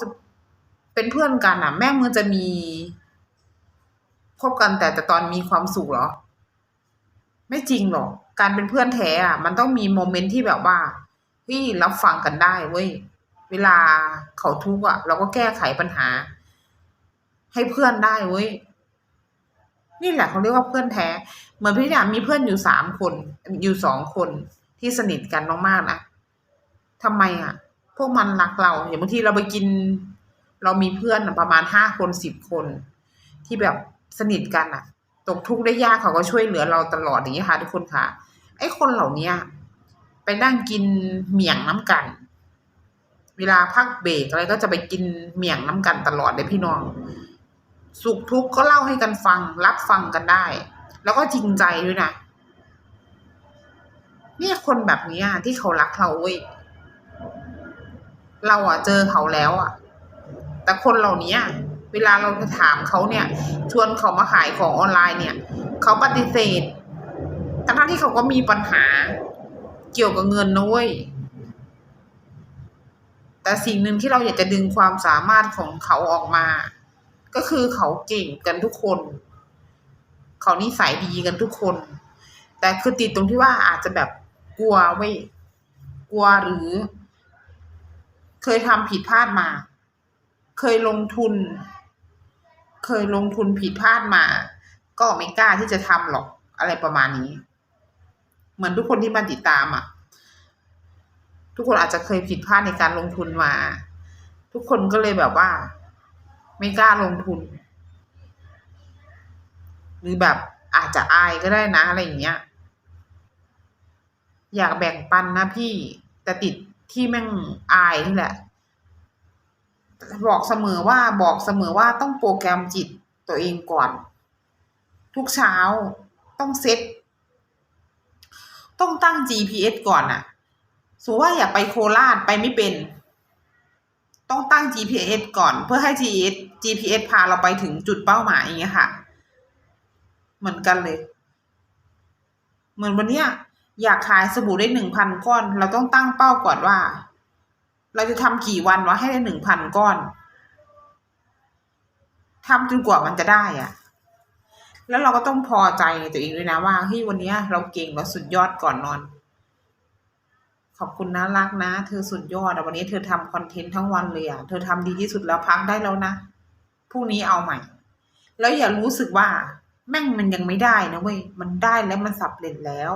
จะเป็นเพื่อนกันอะ แม่งมันจะมีคบกันแต่แต่ตอนมีความสุขเหรอ ไม่จริงหรอก การเป็นเพื่อนแท้อะ มันต้องมีโมเมนต์ที่แบบว่าเฮ้ยรับฟังกันได้เว้ย เวลาเขาทุกข์อะ เราก็แก้ไขปัญหา ให้เพื่อนได้เว้ย นี่แหละเขาเรียกว่าเพื่อนแท้ เหมือนพี่เนี่ยมีเพื่อนอยู่สามคน อยู่สองคนที่สนิทกันมากๆนะทำไมอะ วกมันรักเราอย่างบางทีเราไปกิน เรามีเพื่อนประมาณห้าคนสิบคน ที่แบบสนิทกันอะตกทุกข์ได้ยากเขาก็ช่วยเหลือเราตลอดอย่างนี้ค่ะทุกคนค่ะ ไอ้คนเหล่าเนี้ยไปนั่งกินเมี่ยงน้ำกัน เวลาพักเบรกอะไรก็จะไปกินเมี่ยงน้ำกันตลอดเลยพี่น้อง สุขทุกข์ก็เล่าให้กันฟัง รับฟังกันได้ แล้วก็จริงใจด้วยนะเนี่ยคนแบบนี้ที่เขารักเราเว้ย เราอะเจอเขาแล้วอะ แต่คนเหล่านี้เวลาเราจะถามเขาเนี่ย ชวนเขามาขายของออนไลน์เนี่ย เขาปฏิเสธทั้งที่เขาก็มีปัญหาเกี่ยวกับเงินนะเว้ยแต่สิ่งหนึ่งที่เราอยากจะดึงความสามารถของเขาออกมา ก็คือเขาเก่งกันทุกคน เขานิสัยดีกันทุกคน แต่คือติดตรงที่ว่าอาจจะแบบกลัวไว้ยกลัวหรือ เคยทำผิดพลาดมา เคยลงทุน เคยลงทุนผิดพลาดมา ก็ไม่กล้าที่จะทำหรอกอะไรประมาณนี้ เหมือนทุกคนที่มาติดตามอะ ทุกคนอาจจะเคยผิดพลาดในการลงทุนมา ทุกคนก็เลยแบบว่า ไม่กล้าลงทุน หรือแบบอาจจะอายก็ได้นะอะไรอย่างเงี้ย อยากแบ่งปันนะพี่แต่ติด ที่แม่งอายนี่แหละ บอกเสมอว่าบอกเสมอว่าต้องโปรแกรมจิตตัวเองก่อน ทุกเช้าต้องเซ็ตต้องตั้ง GPS ก่อนอะสมมติว่าอยากไปโคราชไปไม่เป็น ต้องตั้ง GPS ก่อนเพื่อให้ GPS GPS พาเราไปถึงจุดเป้าหมายอย่างเงี้ยค่ะ เหมือนกันเลย เหมือนวันเนี้ย อยากขายสบู่ได้หนึ่งพันก้อน เราต้องตั้งเป้าก่อนว่า เราจะทำกี่วันวะให้ได้หนึ่งพันก้อนทำจนกว่ามันจะได้อะแล้วเราก็ต้องพอใจในตัวเองด้วยนะว่าเฮ้ยวันเนี้ยเราเก่งเราสุดยอดก่อนนอน ขอบคุณนะรักนะ เธอสุดยอดวันนี้เธอทำคอนเทนต์ทั้งวันเลยอะเธอทำดีที่สุดแล้วพักได้แล้วนะพรุ่งนี้เอาใหม่ แล้วอย่ารู้สึกว่า แม่งมันยังไม่ได้นะเว้ยมันได้แล้วมันสับเร็จแล้ว